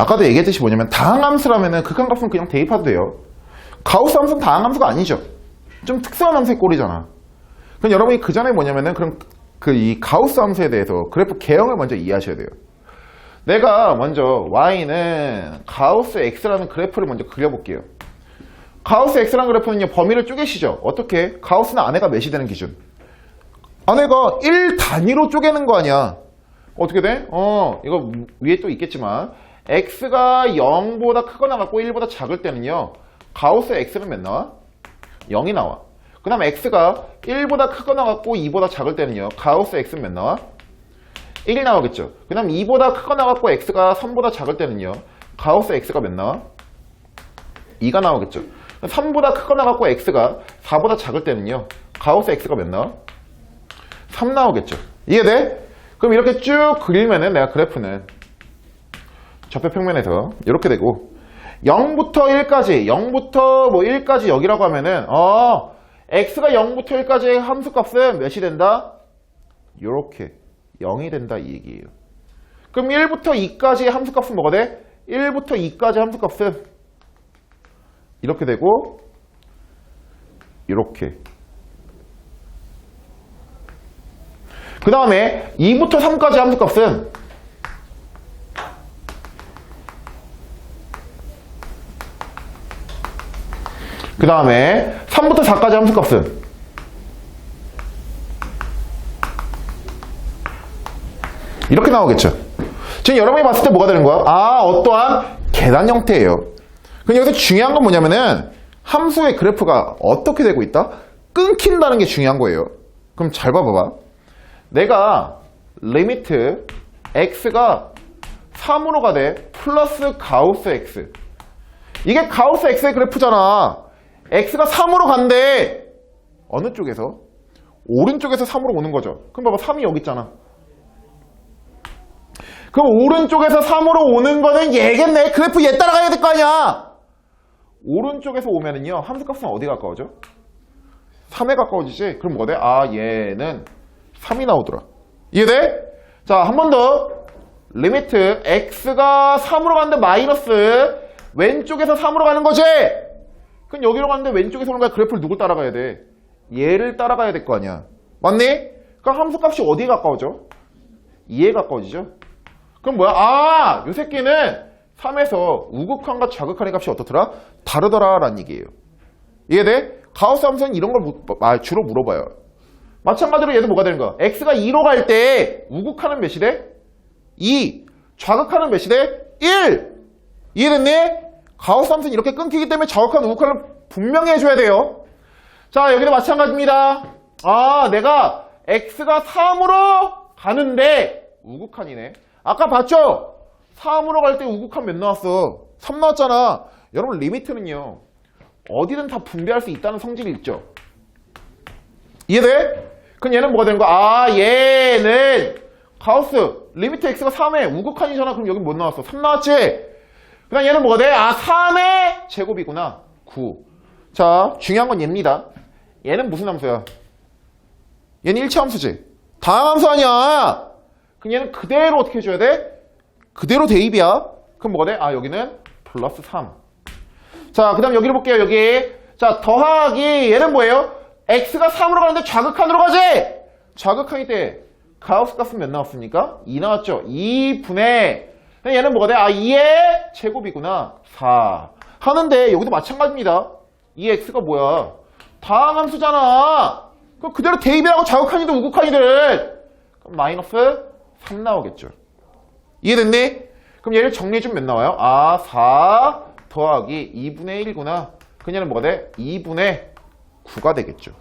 아까도 얘기했듯이 뭐냐면 다항함수라면은 극한값은 그냥 대입해도 돼요. 가우스 함수는 다항함수가 아니죠. 좀 특수한 함수의 꼴이잖아. 그럼 여러분이 그 전에 뭐냐면은 그럼 그 이 가우스 함수에 대해서 그래프 개형을 먼저 이해하셔야 돼요. 내가 먼저 y는 가우스 x라는 그래프를 먼저 그려볼게요. 가우스 x라는 그래프는요 범위를 쪼개시죠. 어떻게? 가우스는 안에가 몇이 되는 기준? 안에가 1 단위로 쪼개는 거 아니야. 어떻게 돼? 어, 이거 위에 또 있겠지만 x가 0보다 크거나 같고 1보다 작을 때는요. 가우스 x는 몇 나와? 0이 나와. 그 다음 x가 1보다 크거나 같고 2보다 작을 때는요. 가우스 x는 몇 나와? 1이 나오겠죠. 그 다음 2보다 크거나 같고 x가 3보다 작을 때는요. 가우스 x가 몇 나와? 2가 나오겠죠. 3보다 크거나 같고 x가 4보다 작을 때는요. 가우스 x가 몇 나와? 3 나오겠죠. 이해돼? 그럼 이렇게 쭉 그리면은 내가 그래프는 좌표 평면에서 이렇게 되고 0부터 1까지 0부터 뭐 1까지 여기라고 하면은 어 x가 0부터 1까지의 함수값은 몇이 된다? 요렇게 0이 된다 이 얘기예요. 그럼 1부터 2까지의 함수값은 뭐가 돼? 1부터 2까지 함수값은 이렇게 되고 이렇게 그 다음에 2부터 3까지 함수값은 그 다음에 3부터 4까지 함수값은 이렇게 나오겠죠. 지금 여러분이 봤을 때 뭐가 되는 거야? 아, 어떠한 계단 형태예요. 근데 여기서 중요한 건 뭐냐면은 함수의 그래프가 어떻게 되고 있다? 끊긴다는 게 중요한 거예요. 그럼 잘 봐봐봐. 내가 리미트 x가 3으로 가되 플러스 가우스 x 이게 가우스 x의 그래프잖아 x가 3으로 간대 어느 쪽에서? 오른쪽에서 3으로 오는 거죠 그럼 봐봐 3이 여기 있잖아 그럼 오른쪽에서 3으로 오는 거는 얘겠네 그래프 얘 따라가야 될 거 아니야 오른쪽에서 오면은요 함수값은 어디 가까워져? 3에 가까워지지 그럼 뭐 돼? 아 얘는 3이 나오더라. 이해돼? 자, 한 번 더. 리미트 x가 3으로 가는데 마이너스 왼쪽에서 3으로 가는 거지? 그럼 여기로 가는데 왼쪽에서 오는 거야. 그래프를 누굴 따라가야 돼? 얘를 따라가야 될 거 아니야. 맞니? 그럼 함수값이 어디에 가까워져? 2에 가까워지죠? 그럼 뭐야? 아! 요 새끼는 3에서 우극한과 좌극한의 값이 어떻더라? 다르더라 라는 얘기예요. 이해돼? 가우스 함수는 이런 걸 무- 아, 주로 물어봐요. 마찬가지로 얘도 뭐가 되는 거야? x가 2로 갈 때 우극하는 몇이 돼? 2. 좌극하는 몇이 돼? 1. 이해됐니? 가우스 함수는 이렇게 끊기기 때문에 좌극한 우극한을 분명히 해줘야 돼요. 자 여기도 마찬가지입니다. 아 내가 x가 3으로 가는데 우극한이네. 아까 봤죠? 3으로 갈 때 우극한 몇 나왔어? 3 나왔잖아. 여러분 리미트는요. 어디든 다 분배할 수 있다는 성질이 있죠. 이해돼? 그럼 얘는 뭐가 되는 거야? 아, 얘는 가우스 리미트 x가 3에 우극한이잖아. 그럼 여기 뭐 나왔어? 3 나왔지? 그 다음 얘는 뭐가 돼? 아, 3의 제곱이구나. 9. 자, 중요한 건 얘입니다. 얘는 무슨 함수야? 얘는 일치 함수지. 다항 함수 아니야. 그럼 얘는 그대로 어떻게 해줘야 돼? 그대로 대입이야. 그럼 뭐가 돼? 아, 여기는 플러스 3. 자, 그 다음 여기를 볼게요, 여기. 자, 더하기, 얘는 뭐예요? x가 3으로 가는데 좌극한으로 가지? 좌극한이 때, 가우스 값은 몇 나왔습니까? 2 나왔죠? 2분의, 얘는 뭐가 돼? 아, 2의 제곱이구나. 4. 하는데, 여기도 마찬가지입니다. 이 x가 뭐야? 다항함수잖아. 그럼 그대로 대입이라고 좌극한이든 우극한이든. 그럼 마이너스 3 나오겠죠. 이해됐니? 그럼 얘를 정리해주면 몇 나와요? 아, 4 더하기 2분의 1이구나. 그녀는 뭐가 돼? 2분의 9가 되겠죠.